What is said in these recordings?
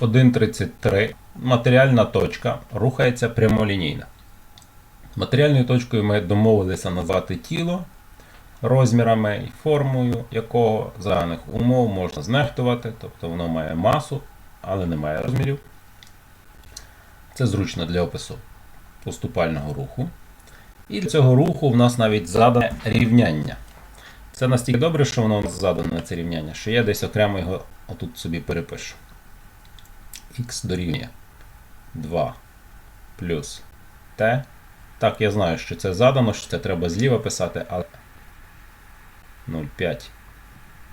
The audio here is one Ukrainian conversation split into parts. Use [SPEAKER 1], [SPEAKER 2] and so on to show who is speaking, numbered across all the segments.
[SPEAKER 1] 1.33 матеріальна точка рухається прямолінійно. Матеріальною точкою ми домовилися назвати тіло розмірами і формою якого за даних умов можна знехтувати, тобто воно має масу, але не має розмірів. Це зручно для опису поступального руху. І для цього руху в нас навіть задане рівняння. Це настільки добре, що воно задане це рівняння, що я десь окремо його отут собі перепишу. Х дорівнює 2 плюс t. Так, я знаю, що це задано, що це треба зліва писати, але 0,5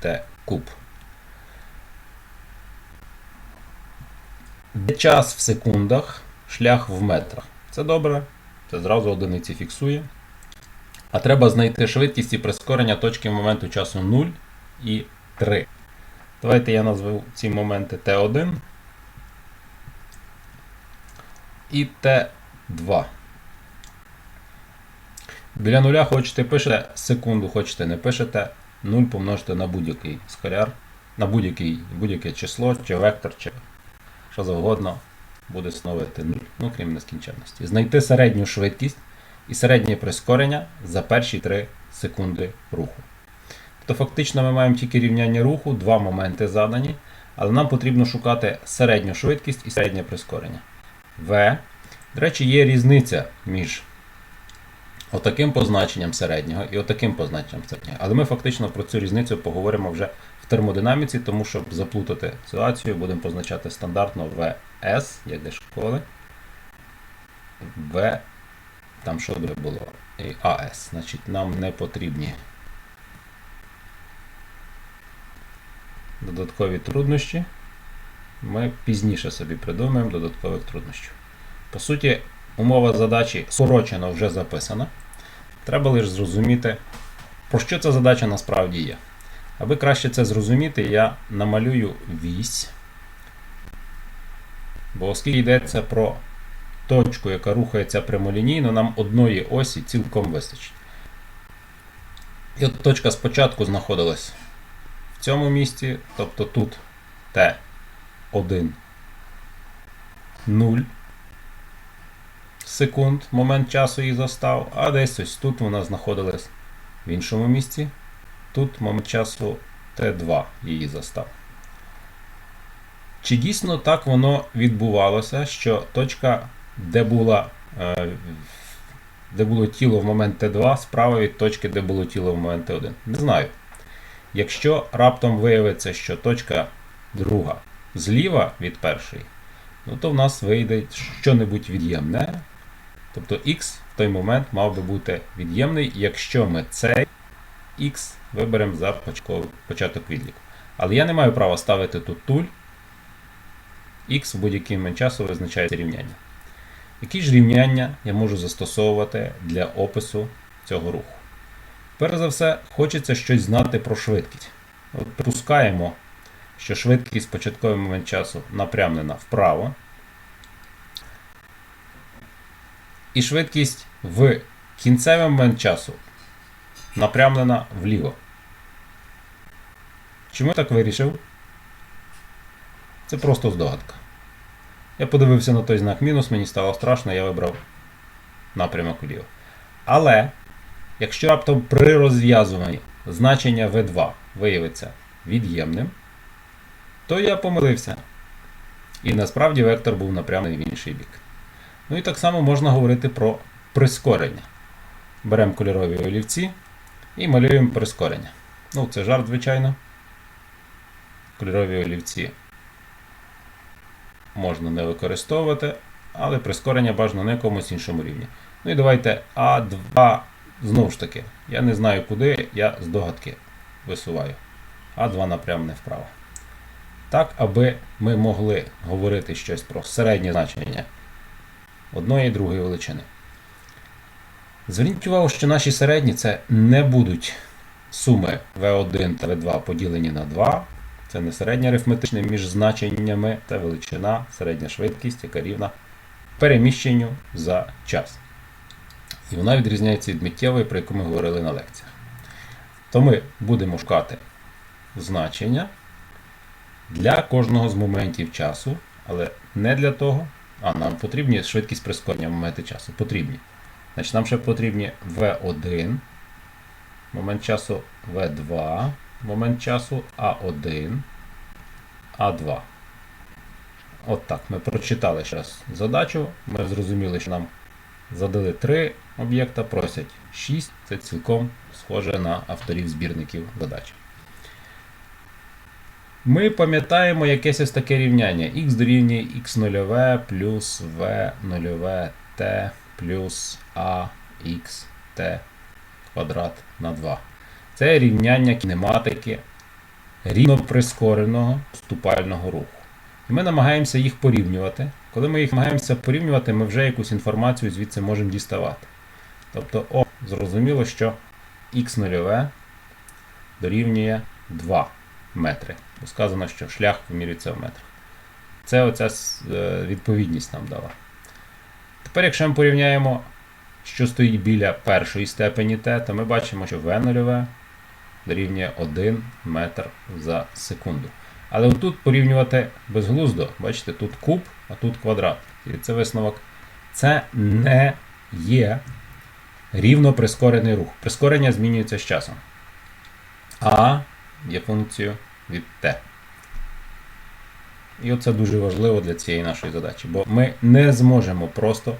[SPEAKER 1] t куб. Де час в секундах, шлях в метрах. Це добре, це зразу одиниці фіксує. А треба знайти швидкість і прискорення точки моменту часу 0 і 3. Давайте я назву ці моменти Т1 і Т2. Біля нуля хочете пишете секунду, хочете не пишете. 0 помножити на будь-який скаляр, на будь-яке число, чи вектор, чи що завгодно буде становити 0, ну крім нескінченності. Знайти середню швидкість і середнє прискорення за перші 3 секунди руху. Тобто фактично ми маємо тільки рівняння руху, два моменти задані, але нам потрібно шукати середню швидкість і середнє прискорення. В. До речі, є різниця між отаким позначенням середнього і отаким позначенням середнього. Але ми фактично про цю різницю поговоримо вже в термодинаміці, тому щоб заплутати ситуацію, будемо позначати стандартно VS, як для школи. В. Там що би було? І АС. Значить, нам не потрібні додаткові труднощі. Ми пізніше собі придумаємо додаткових труднощів. По суті, умова задачі скорочено вже записана. Треба лише зрозуміти, про що ця задача насправді є. Аби краще це зрозуміти, я намалюю вісь. Бо оскільки йдеться про точку, яка рухається прямолінійно, нам одної осі цілком вистачить. І от точка спочатку знаходилась в цьому місці, тобто тут Т1 0 секунд, момент часу її застав, а десь ось тут вона знаходилась в іншому місці. Тут момент часу Т2 її застав. Чи дійсно так воно відбувалося, що точка, де була, е, де було тіло в момент Т2, справа від точки, де було тіло в момент Т1? Не знаю. Якщо раптом виявиться, що точка друга зліва від першої, ну то в нас вийде що-небудь від'ємне. Тобто x в той момент мав би бути від'ємний, якщо ми цей x виберемо за початок відліку. Але я не маю права ставити тут туль. X в будь-який момент часу визначається рівняння. Які ж рівняння я можу застосовувати для опису цього руху? Перш за все, хочеться щось знати про швидкість. От Припускаємо, що швидкість початковий момент часу напрямлена вправо. І швидкість в кінцевий момент часу напрямлена вліво. Чому я так вирішив? Це просто здогадка. Я подивився на той знак мінус, мені стало страшно, я вибрав напрямок вліво. Але, якщо раптом при розв'язуванні значення V2 виявиться від'ємним, то я помилився. І насправді вектор був напрямлений в інший бік. Ну і так само можна говорити про прискорення. Беремо кольорові олівці і малюємо прискорення. Ну, це жарт, звичайно. Кольорові олівці можна не використовувати, але прискорення бажано на якомусь іншому рівні. Ну і давайте А2, знову ж таки, я не знаю куди, я здогадки висуваю. А2 напрямне вправо. Так, аби ми могли говорити щось про середнє значення одної і другої величини. Зверніть увагу, що наші середні це не будуть суми V1 та V2 поділені на 2. Це не середнє арифметичне між значеннями, це величина, середня швидкість, яка рівна переміщенню за час. І вона відрізняється від миттєвої, про яку ми говорили на лекціях. То ми будемо шукати значення для кожного з моментів часу, Але не для того. А, нам потрібні швидкість прискорення моменти часу. Потрібні. Значить, нам ще потрібні V1, момент часу V2, момент часу А1, А2. От так. Ми прочитали ще раз задачу. Ми зрозуміли, що нам задали 3 об'єкта, просять 6. Це цілком схоже на авторів збірників задач. Ми пам'ятаємо якесь ось таке рівняння. x дорівнює x0 плюс v0 t плюс axt квадрат на 2. Це рівняння кінематики рівно прискореного ступального руху. І ми намагаємося їх порівнювати. Коли ми їх намагаємося порівнювати, ми вже якусь інформацію звідси можемо діставати. Тобто, о, зрозуміло, що x0 дорівнює 2 метри. Бо сказано, що шлях вимірюється в метрах. Це оця е, відповідність нам дала. Тепер, якщо ми порівняємо, що стоїть біля першої степені t, то ми бачимо, що v0 дорівнює 1 метр за секунду. Але отут порівнювати безглуздо. Бачите, тут куб, а тут квадрат. І це висновок. Це не є рівно прискорений рух. Прискорення змінюється з часом. А є функцією від t. І оце дуже важливо для цієї нашої задачі, бо ми не зможемо просто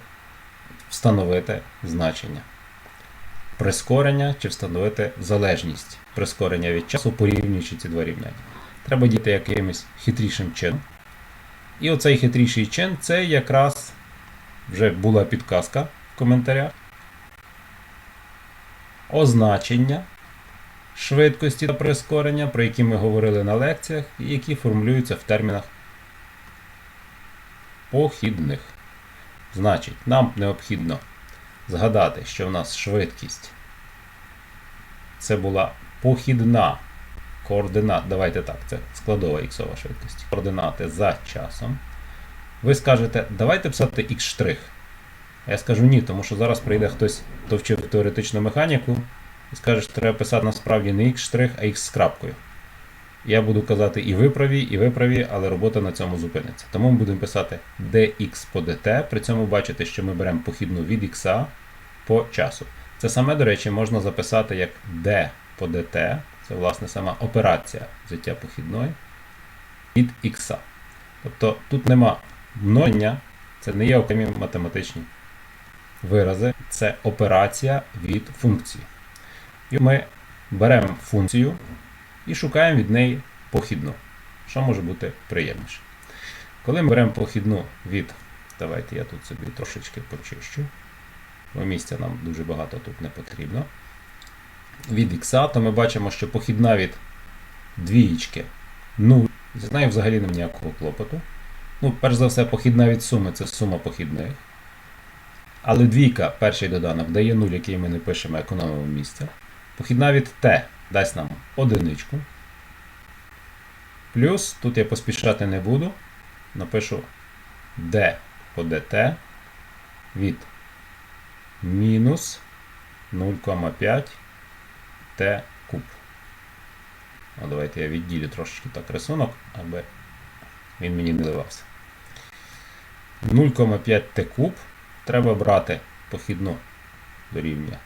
[SPEAKER 1] встановити значення прискорення чи встановити залежність прискорення від часу, порівнюючи ці два рівняння. Треба діяти якимось хитрішим чином. І оцей хитріший чин це якраз вже була підказка в коментарях. Означення швидкості та прискорення, про які ми говорили на лекціях, і які формулюються в термінах похідних. Значить, нам необхідно згадати, що в нас швидкість це була похідна координат. Давайте так, це складова іксова швидкість. Координати за часом. Ви скажете, давайте писати x'. Я скажу ні, тому що зараз прийде хтось, хто вчив теоретичну механіку, і скаже, що треба писати насправді не x', а x з крапкою. Я буду казати і ви праві, і ви праві, але робота на цьому зупиниться. Тому ми будемо писати dx по dt, при цьому бачите, що ми беремо похідну від x по часу. Це саме, до речі, можна записати як d по dt, це власне сама операція взяття похідної від x. Тобто тут нема множення, це не є окремі математичні вирази, це операція від функції. І ми беремо функцію і шукаємо від неї похідну. Що може бути приємніше? Коли ми беремо похідну від, давайте я тут собі трошечки почищу, бо місця нам дуже багато тут не потрібно. Від х, то ми бачимо, що похідна від двієчки 0. З нею взагалі немає ніякого клопоту. Ну, перш за все, похідна від суми це сума похідних. Але двійка, перший доданок, дає 0, який ми не пишемо, економимо місце. Похідна від t дасть нам одиничку. Плюс, тут я поспішати не буду. Напишу d по dt від мінус 0,5 t куб. А давайте я відділю трошечки так рисунок, аби він мені не ливався. 0,5 t куб треба брати похідну дорівнює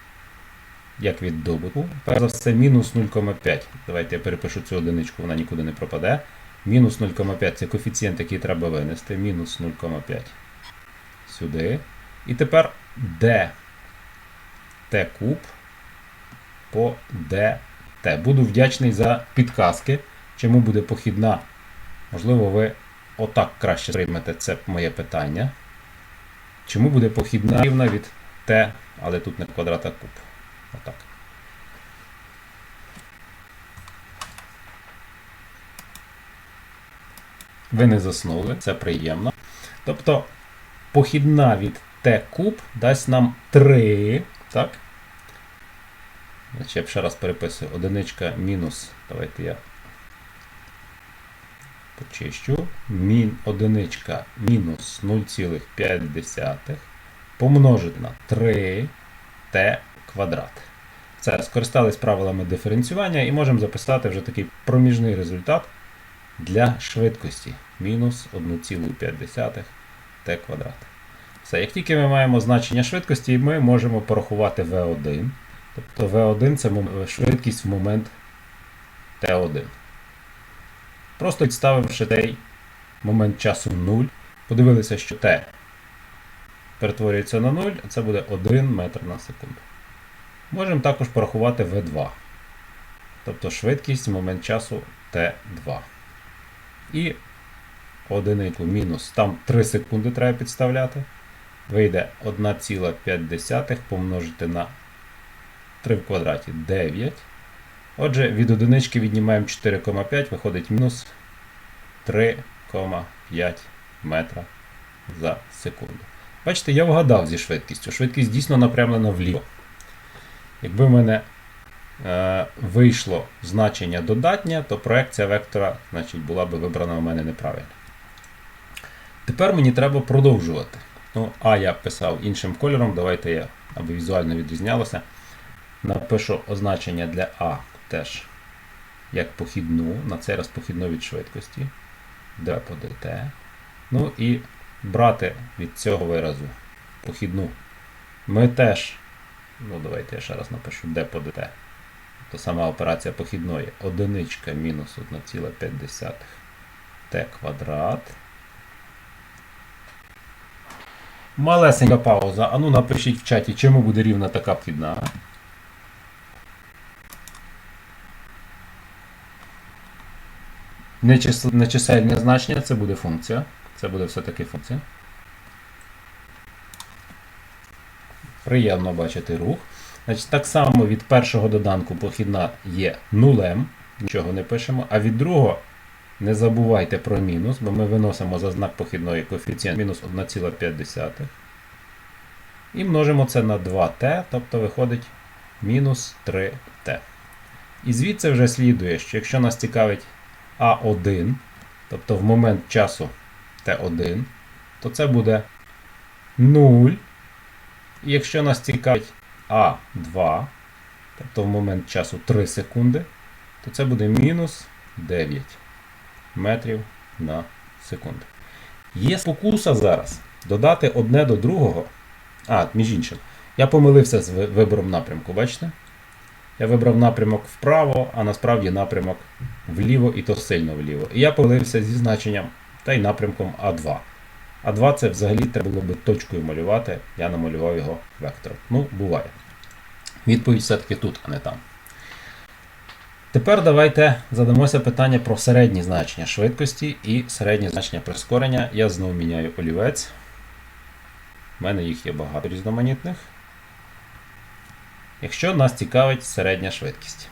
[SPEAKER 1] як від добутку. Перш за все, мінус 0,5. Давайте я перепишу цю одиничку, вона нікуди не пропаде. Мінус 0,5 це коефіцієнт, який треба винести. Мінус 0,5 сюди. І тепер d t куб по dt. Буду вдячний за підказки, чому буде похідна. Можливо, ви отак краще приймете це моє питання. Чому буде похідна рівна від t, але тут не квадрат, а куб. Отак. Ви не заснули, це приємно. Тобто похідна від t куб дасть нам 3. Так? Я б ще раз переписую. Одиничка мінус. Давайте я почищу. Мін, одиничка мінус 0,5 помножити на 3 t квадрат. Це скористались правилами диференціювання і можемо записати вже такий проміжний результат. для швидкості мінус 1,5 t квадрат. Все, як тільки ми маємо значення швидкості, ми можемо порахувати V1. Тобто V1 це швидкість в момент T1. Просто відставивши цей момент часу 0, подивилися, що T перетворюється на 0, а це буде 1 метр на секунду. Можемо також порахувати V2. Тобто швидкість в момент часу T2. І одинику мінус. Там 3 секунди треба підставляти. Вийде 1,5 помножити на 3 в квадраті 9. Отже, від одинички віднімаємо 4,5, виходить мінус 3,5 метра за секунду. Бачите, я вгадав зі швидкістю. Швидкість дійсно напрямлена вліво. Якби в мене е, вийшло значення додатнє, то проекція вектора значить, була би вибрана у мене неправильно. Тепер мені треба продовжувати. Ну, А я писав іншим кольором, давайте я, аби візуально відрізнялося. Напишу означення для А теж як похідну, на цей раз похідну від швидкості. d по dt. Ну і брати від цього виразу похідну. Ми теж, ну давайте я ще раз напишу d по dt. То сама операція похідної. Одиничка мінус 1,5 t квадрат. Малесенька пауза. А ну напишіть в чаті, чому буде рівна така вхідна. Нечисельне значення це буде функція. Це буде все-таки функція. Приємно бачити рух. Значить, Так само від першого доданку похідна є нулем, нічого не пишемо, а від другого не забувайте про мінус, бо ми виносимо за знак похідної коефіцієнт мінус 1,5. І множимо це на 2t, тобто виходить мінус 3t. І звідси вже слідує, що якщо нас цікавить А1, тобто в момент часу Т1, то це буде 0. Якщо нас цікавить А2, тобто в момент часу 3 секунди, то це буде мінус 9 метрів на секунду. Є спокуса зараз додати одне до другого. А, між іншим, я помилився з вибором напрямку, бачите? Я вибрав напрямок вправо, а насправді напрямок вліво і то сильно вліво. І я помилився зі значенням та й напрямком А2. А2 це взагалі треба було би точкою малювати, я намалював його вектором. Ну, буває. Відповідь все-таки тут, а не там. Тепер давайте задамося питання про середні значення швидкості і середні значення прискорення. Я знову міняю олівець. У мене їх є багато різноманітних. Якщо нас цікавить середня швидкість,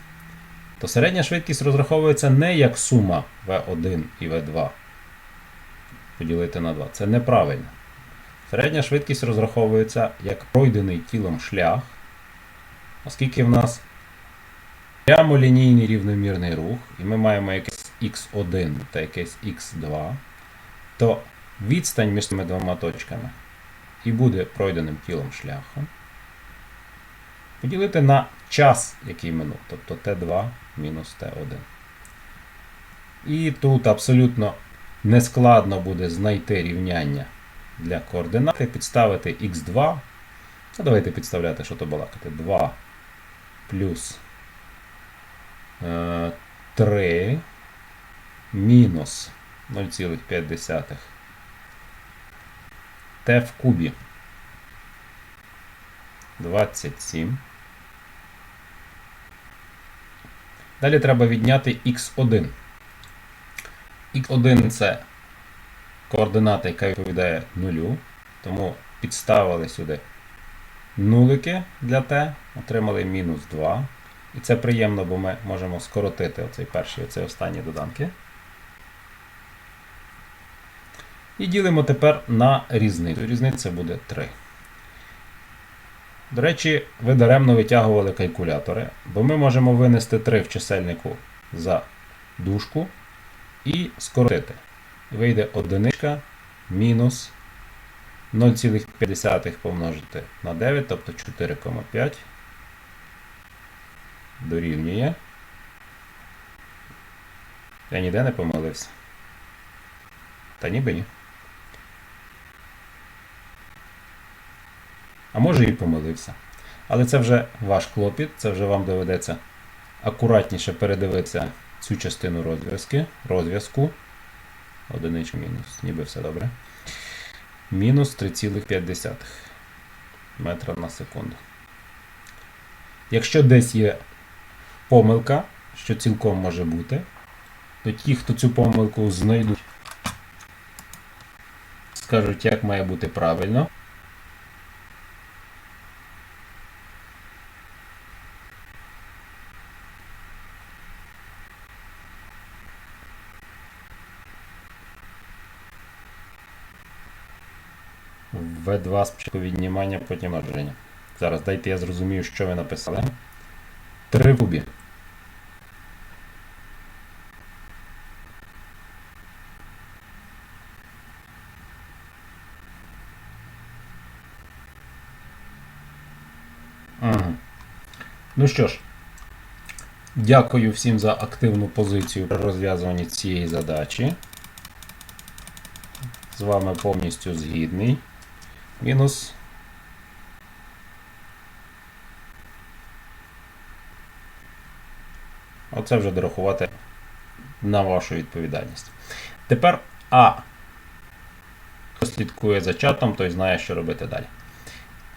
[SPEAKER 1] то середня швидкість розраховується не як сума V1 і V2 поділити на 2. Це неправильно. Середня швидкість розраховується як пройдений тілом шлях, оскільки в нас прямолінійний рівномірний рух, і ми маємо якийсь x1 та якийсь x2, то відстань між цими двома точками і буде пройденим тілом шляхом. Поділити на час, який минув, тобто Т2 мінус Т1. І тут абсолютно нескладно буде знайти рівняння для координати, підставити х2. Ну, давайте підставляти, що то балакати. 2 плюс е, 3 мінус 0,5 t в кубі 27. Далі треба відняти x1. X1 це координата, яка відповідає нулю. Тому підставили сюди нулики для t, отримали мінус 2. І це приємно, бо ми можемо скоротити оцей перший і оцей останні доданки. І ділимо тепер на різницю. Різниця буде 3. До речі, ви даремно витягували калькулятори, бо ми можемо винести 3 в чисельнику за дужку і скоротити. Вийде одиничка мінус 0,5 помножити на 9, тобто 4,5 дорівнює Я ніде не помилився. Та ніби ні. А може і помилився. Але це вже ваш клопіт, це вже вам доведеться акуратніше передивитися цю частину розв'язки, розв'язку. Одиничка мінус, ніби все добре. Мінус 3,5 метра на секунду. Якщо десь є помилка, що цілком може бути, то ті, хто цю помилку знайдуть, скажуть, як має бути правильно. В2 спочатку віднімання, потім множення. Зараз дайте я зрозумію, що ви написали. 3 в кубі. Ну що ж, дякую всім за активну позицію при розв'язуванні цієї задачі. З вами повністю згідний. Мінус. Оце вже дорахувати на вашу відповідальність. Тепер А. Хто слідкує за чатом, той знає, що робити далі.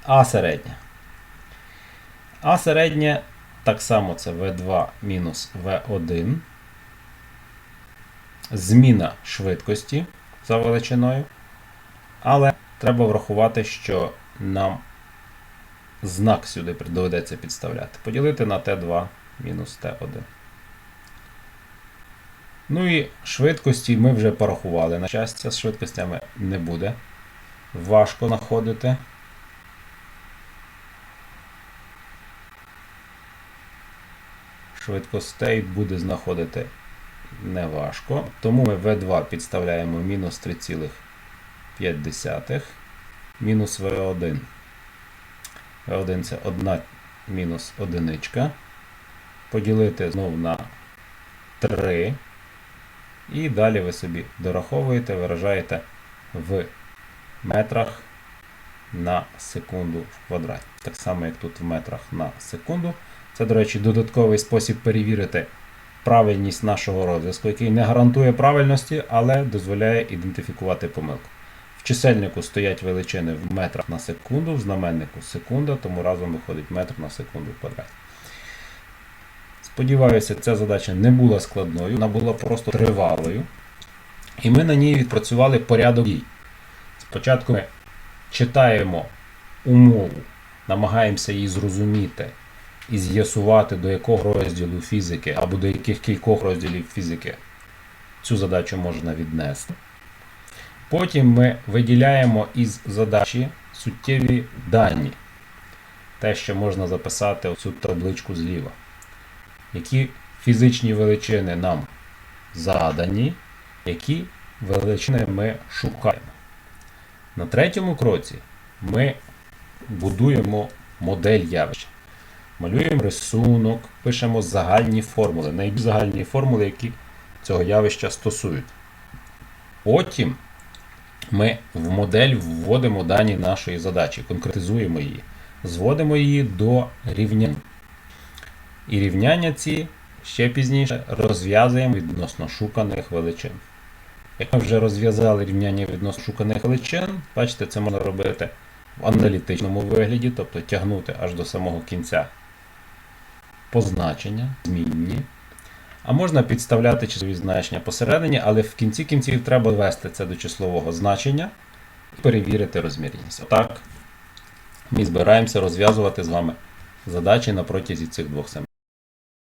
[SPEAKER 1] А середнє. А середнє так само це V2 мінус V1. Зміна швидкості за величиною. Але треба врахувати, що нам знак сюди доведеться підставляти. Поділити на Т2 мінус Т1. Ну і швидкості ми вже порахували. На щастя, з швидкостями не буде. Важко знаходити. Швидкостей буде знаходити неважко. Тому ми V2 підставляємо мінус 3,5. Мінус V1. V1 це 1 мінус одиничка. Поділити знову на 3. І далі ви собі дораховуєте, виражаєте в метрах на секунду в квадраті. Так само, як тут в метрах на секунду. Це, до речі, додатковий спосіб перевірити правильність нашого розв'язку, який не гарантує правильності, але дозволяє ідентифікувати помилку. В чисельнику стоять величини в метрах на секунду, в знаменнику секунда, тому разом виходить метр на секунду в квадраті. Сподіваюся, ця задача не була складною, вона була просто тривалою. І ми на ній відпрацювали порядок дій. Спочатку ми читаємо умову, намагаємося її зрозуміти і з'ясувати, до якого розділу фізики або до яких кількох розділів фізики цю задачу можна віднести. Потім ми виділяємо із задачі суттєві дані, те, що можна записати цю табличку зліва. Які фізичні величини нам задані, які величини ми шукаємо. На третьому кроці ми будуємо модель явища. Малюємо рисунок, пишемо загальні формули, найбільш загальні формули, які цього явища стосують. Потім ми в модель вводимо дані нашої задачі, конкретизуємо її, зводимо її до рівнянь. І рівняння ці ще пізніше розв'язуємо відносно шуканих величин. Як ми вже розв'язали рівняння відносно шуканих величин, бачите, це можна робити в аналітичному вигляді, тобто тягнути аж до самого кінця позначення, змінні. А можна підставляти числові значення посередині, але в кінці кінців треба ввести це до числового значення і перевірити розмірність. Отак ми збираємося розв'язувати з вами задачі на протязі цих двох семестрів.